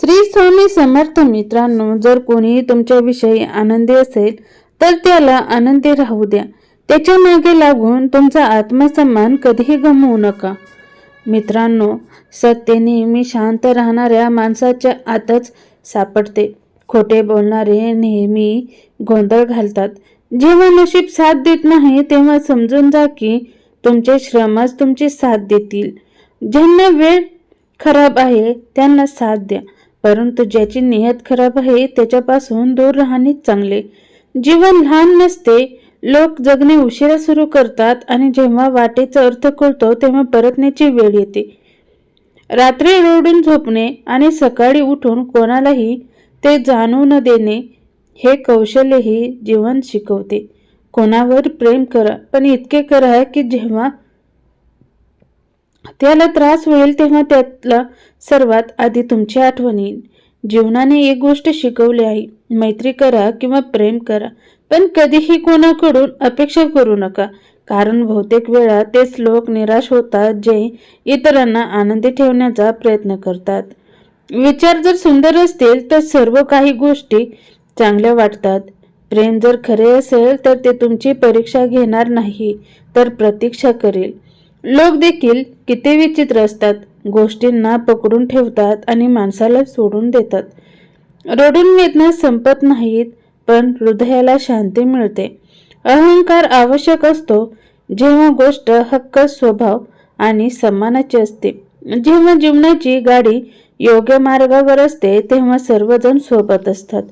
श्री स्वामी समर्थ मित्रांनो जर कोणी तुमच्याविषयी आनंदी असेल तर त्याला आनंदी राहू द्या. त्याच्यामागे लागून तुमचा आत्मसन्मान कधीही गमवू नका. मित्रांनो सत्य नेहमी शांत राहणाऱ्या माणसाच्या आतच सापडते. खोटे बोलणारे नेहमी गोंधळ घालतात. जेव्हा नशीब साथ देत नाही तेव्हा समजून जा की तुमचे श्रमच तुमची साथ देतील. ज्यांना वेळ खराब आहे त्यांना साथ द्या. परंतु ज्याची नियत खराब आहे त्याच्यापासून दूर राहणे चांगले. जीवन लहान नसते लोक जगणे उशिरा सुरू करतात आणि जेव्हा वाटेचा अर्थ कळतो तेव्हा परतण्याची वेळ येते. रात्री रडून झोपणे आणि सकाळी उठून कोणालाही ते जाणू न देणे हे कौशल्यही जीवन शिकवते. कोणावर प्रेम करा पण इतके करा की जेव्हा त्याला त्रास होईल तेव्हा त्यातला सर्वात आधी तुमची आठवण येईल. जीवनाने एक गोष्ट शिकवली आहे. मैत्री करा किंवा प्रेम करा पण कधीही कोणाकडून अपेक्षा करू नका. कारण बहुतेक वेळा तेच लोक निराश होतात जे इतरांना आनंदी ठेवण्याचा प्रयत्न करतात. विचार जर सुंदर असतील तर सर्व काही गोष्टी चांगल्या वाटतात. प्रेम जर खरे असेल तर ते तुमची परीक्षा घेणार नाही तर प्रतीक्षा करेल. लोक देखील किती विचित्र असतात गोष्टींना पकडून ठेवतात आणि माणसाला सोडून देतात. रडून वेदना संपत नाहीत पण हृदयाला शांती मिळते. अहंकार आवश्यक असतो जेव्हा गोष्ट हक्क स्वभाव आणि सन्मानाची असते. जेव्हा जीवनाची गाडी योग्य मार्गावर असते तेव्हा सर्वजण सोबत असतात.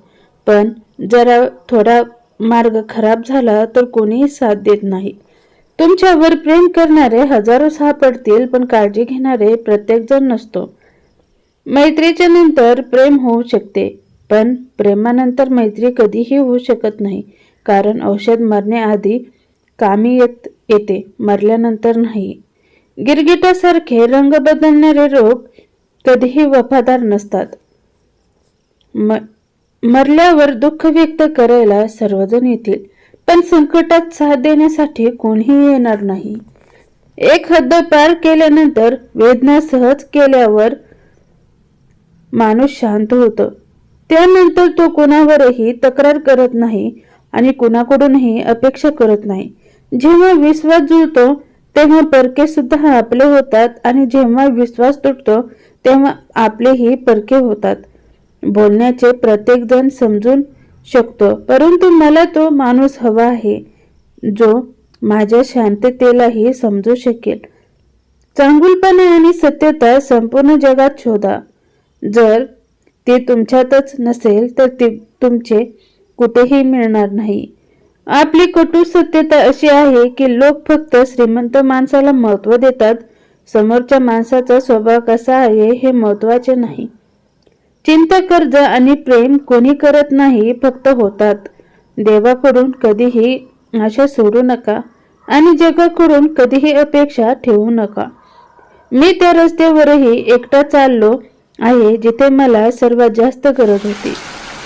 पण जरा थोडा मार्ग खराब झाला तर कोणीही साथ देत नाही. तुमच्यावर प्रेम करणारे हजारो सापडतील पण काळजी घेणारे प्रत्येक जण नसतो. मैत्रीच्या नंतर प्रेम होऊ शकते पण प्रेमानंतर मैत्री कधीही होऊ शकत नाही कारण औषध मरण्याआधी कामी येत येते मरल्यानंतर नाही. गिरगिटासारखे रंग बदलणारे रोग कधीही वफादार नसतात. म मरल्यावर दुःख व्यक्त करायला सर्वजण येतील. पण संकटात साथ देण्यासाठी कोणीही येणार नाही. एक हद्द पार केल्यानंतर वेदना सहज केल्यावर माणूस शांत होतो. त्यानंतर तो कोणावरही तक्रार करत नाही आणि कुणाकडूनही अपेक्षा करत नाही. जेव्हा विश्वास जुळतो तेव्हा परके सुद्धा आपले होतात आणि जेव्हा विश्वास तुटतो तेव्हा आपलेही परके होतात. बोलण्याचे प्रत्येक जण समजून शकतो. परंतु मला तो माणूस हवा आहे जो माझ्या शांततेलाही समजू शकेल. चांगुलपणा आणि सत्यता संपूर्ण जगात शोधा. जर ते तुमच्यातच नसेल तर ते तुमचे कुठेही मिळणार नाही. आपली कटू सत्यता अशी आहे की लोक फक्त श्रीमंत माणसाला महत्त्व देतात. समोरच्या माणसाचा स्वभाव कसा आहे हे महत्त्वाचे नाही. चिंता कर्ज आणि प्रेम कोणी करत नाही फक्त होतात. देवाकडून कधीही आशा सोडू नका आणि जगाकडून कधीही अपेक्षा ठेवू नका. मी त्या रस्त्यावरही एकटा चाललो आहे जिथे मला सर्वात जास्त गरज होती.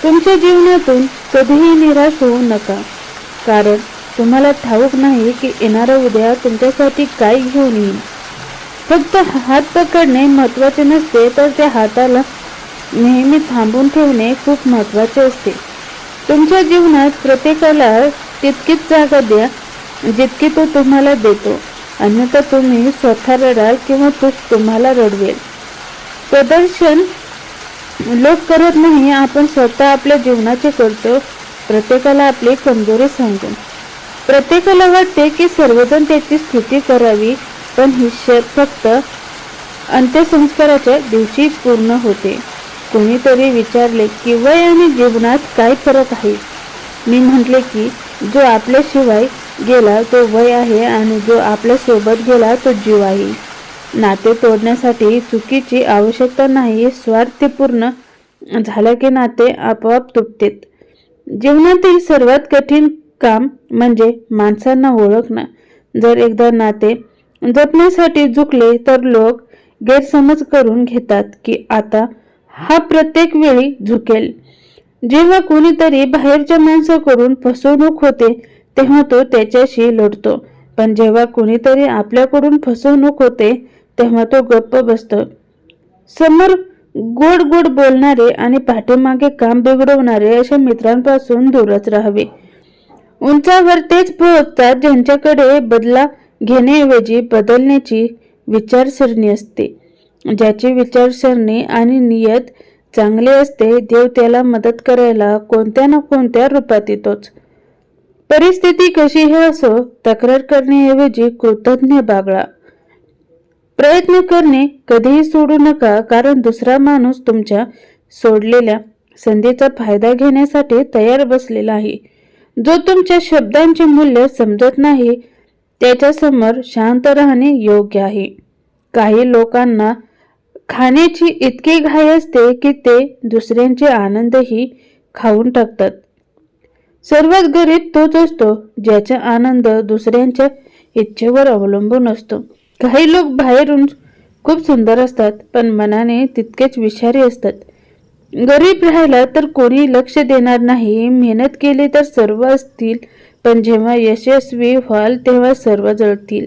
तुमच्या जीवनातून कधीही निराश होऊ नका कारण तुम्हाला ठाऊक नाही की येणारा उद्या तुमच्यासाठी काय घेऊन येईल. फक्त हात पकडणे महत्त्वाचे नसते तर त्या हाताला नेहमी थांबून ठेवणे खूप महत्त्वाचे असते. तुमच्या जीवनात प्रत्येकाला तितकीच जागा द्या जितकी तो तुम्हाला देतो. अन्यथा तुम्ही स्वतः रडाल किंवा तो तुम्हाला रडवेल. प्रदर्शन लोक करत नाही आपण स्वतः आपल्या जीवनाचे करतो. प्रत्येकाला आपली कमजोरी सांगून प्रत्येकाला वाटते की सर्वजण त्याची स्थिती करावी पण ही फक्त अंत्यसंस्काराच्या दिवशी पूर्ण होते. कोणीतरी विचारले की वय आणि जीवनात काय फरक आहे? मी म्हटले की जो आपल्याशिवाय गेला तो वय आहे आणि जो आपल्यासोबत गेला तो जीव आहे. नाते तोडण्यासाठी चुकीची आवश्यकता नाही स्वार्थपूर्ण झालं की नाते आपोआप तुटतेत. जीवनातील सर्वात कठीण काम म्हणजे माणसांना ओळखणं. जर एकदा नाते जपण्यासाठी झुकले तर लोक गैरसमज करून घेतात की आता हा प्रत्येक वेळी झुकेल. जेव्हा कोणीतरी बाहेरच्या माणसाकडून फसवणूक होते तेव्हा तो त्याच्याशी लढतो. पण जेव्हा कोणीतरी आपल्याकडून फसवणूक होते तेव्हा तो गप्प बसतो. समोर गोड गोड बोलणारे आणि पाठीमागे काम बिघडवणारे अशा मित्रांपासून दूरच राहावे. उंचावर तेच पोहोचतात ज्यांच्याकडे बदला घेण्याऐवजी बदलण्याची विचारसरणी असते. ज्याची विचारसरणी आणि नियत चांगली असते देव त्याला मदत करायला कोणत्या ना कोणत्या रूपात येतोच. परिस्थिती कशी हे असो तक्रार करण्याऐवजी कृतज्ञ बागळा. प्रयत्न करणे कधीही सोडू नका कारण दुसरा माणूस तुमच्या सोडलेल्या संधीचा फायदा घेण्यासाठी तयार बसलेला आहे. जो तुमच्या शब्दांचे मूल्य समजत नाही त्याच्यासमोर शांत राहणे योग्य आहे. काही लोकांना खाण्याची इतकी घाई असते की ते दुसऱ्यांचे आनंदही खाऊन टाकतात. सर्वात गरीब तोच असतो ज्याचा आनंद दुसऱ्यांच्या इच्छेवर अवलंबून असतो. काही लोक बाहेरून खूप सुंदर असतात पण मनाने तितकेच विषारी असतात. गरीब राहिला तर कोणी लक्ष देणार नाही. मेहनत केली तर सर्व असतील पण जेव्हा यशस्वी व्हाल तेव्हा सर्व जळतील.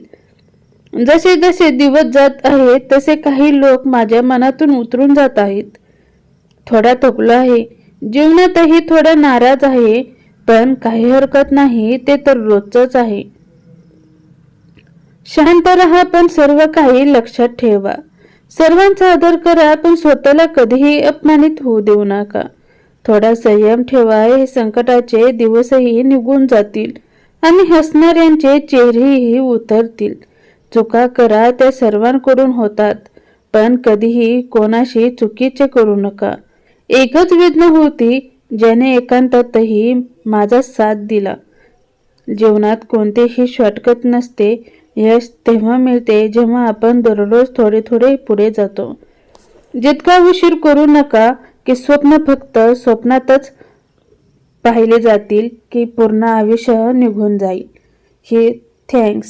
जसे जसे दिवस जात आहेत तसे काही लोक माझ्या मनातून उतरून जात आहेत. थोडा थकलो आहे. जीवनातही थोडा नाराज आहे पण काही हरकत नाही ते तर रोजच आहे. शांत राहा पण सर्व काही लक्षात ठेवा. सर्वांचा आदर करा पण स्वतःला कधीही अपमानित होऊ देऊ नका. थोडा संयम ठेवा हे संकटाचे दिवसही निघून जातील आणि हसणाऱ्यांचे चेहरेही उतरतील. चुका करा त्या सर्वांकडून होतात पण कधीही कोणाशी चुकीचे करू नका. एकच वेदना होती ज्याने एकांतातही माझा साथ दिला. जीवनात कोणतेही शॉर्टकट नसते यश तेव्हा मिळते जेव्हा आपण दररोज थोडे थोडे पुढे जातो. जितका उशीर करू नका की स्वप्न फक्त स्वप्नातच पाहिले जातील की पूर्ण आयुष्य निघून जाईल. हे थँक्स